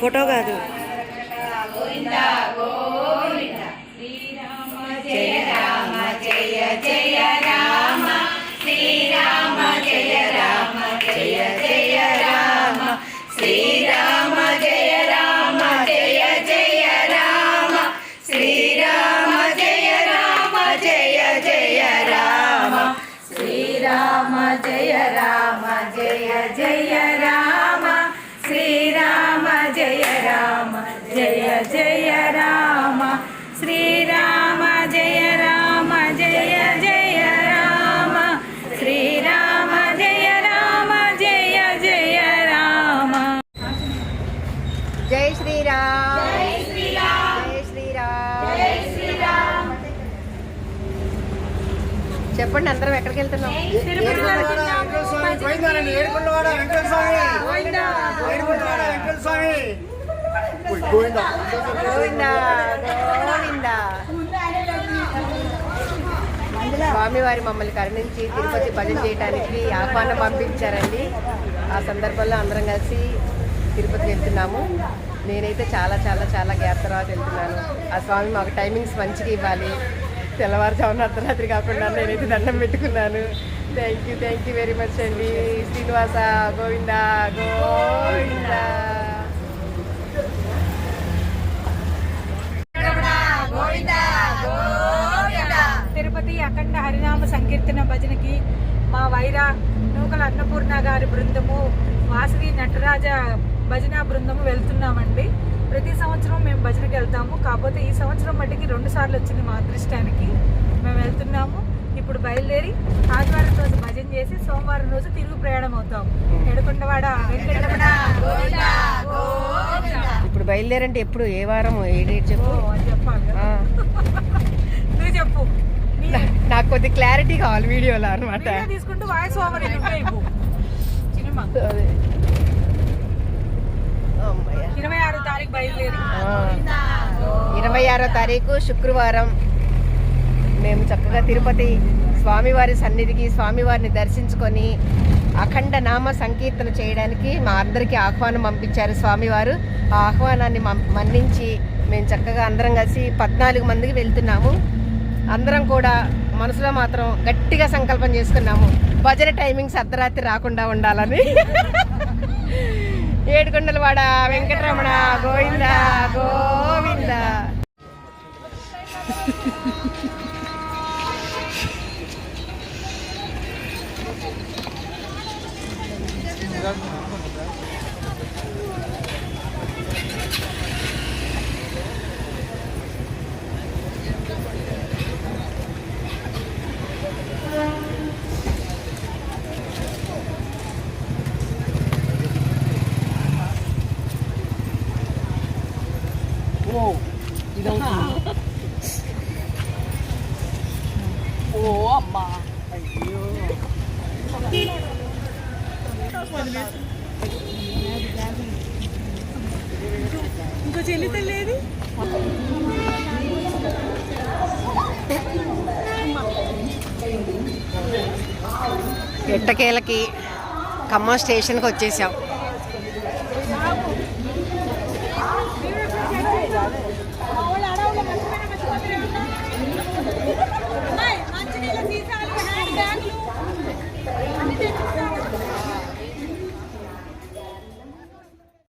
Photo కాదు. శ్రీరామ జయ రామ జయ జయ రామ శ్రీరామ జయ రామ జయ జయ రామ శ్రీరామ జయ రామ జయ జయ రామ శ్రీరామ జయ రామ జయ జయ రామ. జై శ్రీరామ్. జై శ్రీరామ్. జై శ్రీరామ్. చెప్పండి అందరం ఎక్కడికి వెళ్తున్నాం? తిరుపతి వెళ్తున్నాము. గోవిందా. గోవిందా గోవిందా. స్వామివారి మమ్మల్ని కరుణించి తిరుపతి భజన చేయడానికి ఆహ్వానం పంపించారండి. ఆ సందర్భంలో అందరం కలిసి తిరుపతి వెళ్తున్నాము. నేనైతే చాలా చాలా చాలా గ్యాప్ తర్వాత వెళ్తున్నాను. ఆ స్వామి మాకు టైమింగ్స్ మంచిగా ఇవ్వాలి. తెల్లవారుజామున అర్ధరాత్రి కాకుండా నేనైతే దండం పెట్టుకున్నాను. Thank you thank you very much అండి. శ్రీనివాస గోవిందా గోవిందా తిరుపతి అఖండ హరినామ సంకీర్తన భజనకి మా వైరా నూకల అన్నపూర్ణ గారి బృందము వాసవి నటరాజ భజన బృందము వెళ్తున్నామండి. ప్రతి సంవత్సరం మేము భజనకి వెళ్తాము. కాకపోతే ఈ సంవత్సరం మట్టికి రెండు సార్లు వచ్చింది మా అదృష్టానికి. మేము వెళ్తున్నాము. ఇప్పుడు బయలుదేరి ఆదివారం రోజు భజన చేసి సోమవారం రోజు తిరుగు ప్రయాణం అవుతాము. ఎడుకొండవాడ. ఇప్పుడు బయలుదేరంటే ఎప్పుడు? ఏ వారం ఏ డేట్ చెప్పు? అని చెప్పాలి నువ్వు చెప్పు. నాకు కొద్ది క్లారిటీ కావాలి వీడియోలో అనమాట తీసుకుంటూ వాయిస్ ఓవర్ ఇరవై ఆరో తారీఖు బయలుదేరి. ఇరవై ఆరో తారీఖు శుక్రవారం. మేము చక్కగా తిరుపతి స్వామివారి సన్నిధికి స్వామివారిని దర్శించుకొని అఖండ నామ సంకీర్తన చేయడానికి మా అందరికీ ఆహ్వానం పంపించారు స్వామివారు. ఆ ఆహ్వానాన్ని మన్నించి మేము చక్కగా అందరం కలిసి పద్నాలుగు మందికి వెళ్తున్నాము. అందరం కూడా మనసులో మాత్రం గట్టిగా సంకల్పం చేసుకున్నాము. భజన టైమింగ్స్ అర్ధరాత్రి రాకుండా ఉండాలని. ఏడుకొండలవాడ వెంకటరమణ గోవింద గోవింద. ఓ ఇదవుతుంది ఓ అమ్మా అయ్యో ఇంకో చెల్లి తెలియదు ఎట్టకేలకి ఖమ్మం స్టేషన్కి వచ్చేసాం.